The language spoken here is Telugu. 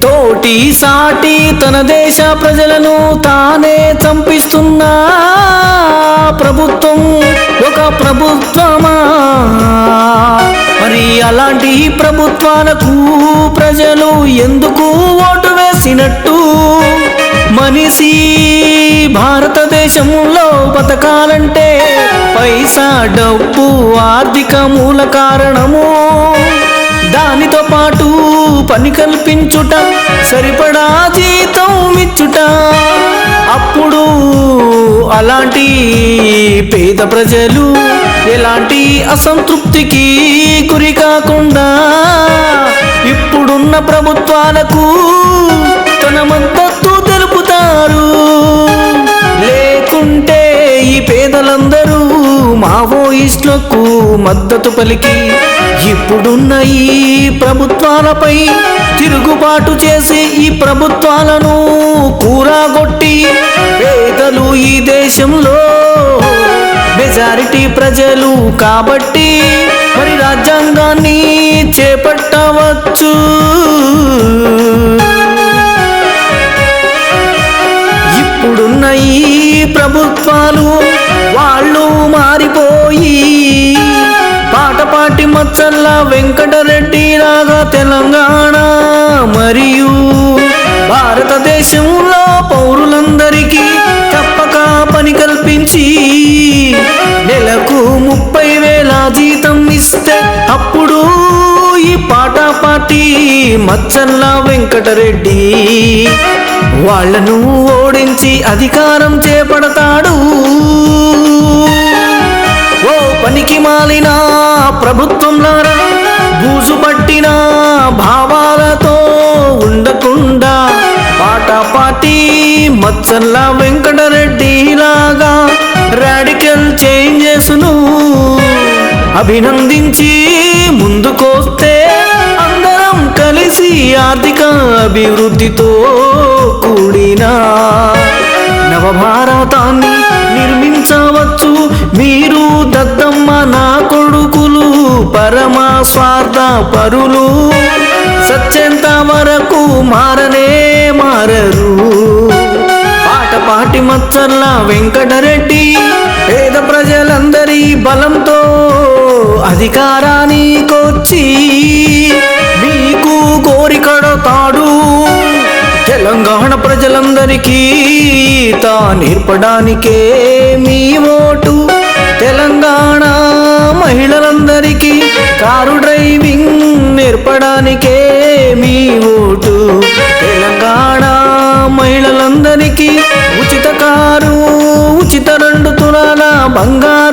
తోటి సాటి తన దేశ ప్రజలను తానే చంపిస్తున్నా ప్రభుత్వం ఒక ప్రభుత్వమా? మరి అలాంటి ప్రభుత్వాలకు ప్రజలు ఎందుకు ఓటు వేసినట్టు? మనిషి భారతదేశంలో బతకాలంటే పైసా డబ్బు ఆర్థిక మూల కారణము. దానితో పాటు పని కల్పించుట సరిపడా జీతం ఇచ్చుట. అప్పుడు అలాంటి పేద ప్రజలు ఎలాంటి అసంతృప్తికి గురి కాకుండా ఇప్పుడున్న ప్రభుత్వాలకు తన మద్దతు ప్రజలందరూ మావోయిస్టులకు మద్దతు పలికి ఇప్పుడున్న ఈ ప్రభుత్వాలపై తిరుగుబాటు చేసి ఈ ప్రభుత్వాలను కూరాగొట్టి పేదలు ఈ దేశంలో మెజారిటీ ప్రజలు కాబట్టి మరి రాజ్యాంగాన్ని చేపట్టవచ్చు. ఇప్పుడున్న ఈ ప్రభుత్వాలు వాళ్ళు మారిపోయి పాటపాటి మచ్చల్ల వెంకటరెడ్డి లాగా తెలంగాణ మరియు భారతదేశంలో పౌరులందరికీ తప్పక పని కల్పించి నెలకు ముప్పై వేల జీతం ఇస్తే అప్పుడు ఈ పాటపాటి మచ్చల్ల వెంకటరెడ్డి వాళ్ళను ఓడించి అధికారం చేపడతాడు. పనికి ప్రభుత్వంలారా బూజు పట్టిన భావాలతో ఉండకుండా పాట పాటి మచ్చల్ల వెంకటరెడ్డి లాగా రాడికల్ చేంజెస్ను అభినందించి ముందుకొస్తే అందరం కలిసి ఆర్థిక అభివృద్ధితో కూడిన నవభారతాన్ని నిర్మించవచ్చు మీరు. పరమ స్వార్థ పరులు సత్యంత వరకు మారనే మారరు. పాట పాటి మచ్చల్ల వెంకటరెడ్డి పేద ప్రజలందరి బలంతో అధికారానికొచ్చి మీకు కోరికడతాడు తెలంగాణ ప్రజలందరికీ తా నేర్పడానికే మీ ఓటు. తెలంగాణ మహిళలందరికీ కారు డ్రైవింగ్ నేర్పడానికే మీ ఓటు. తెలంగాణ మహిళలందరికీ ఉచిత కారు ఉచిత రెండు తులాల బంగారు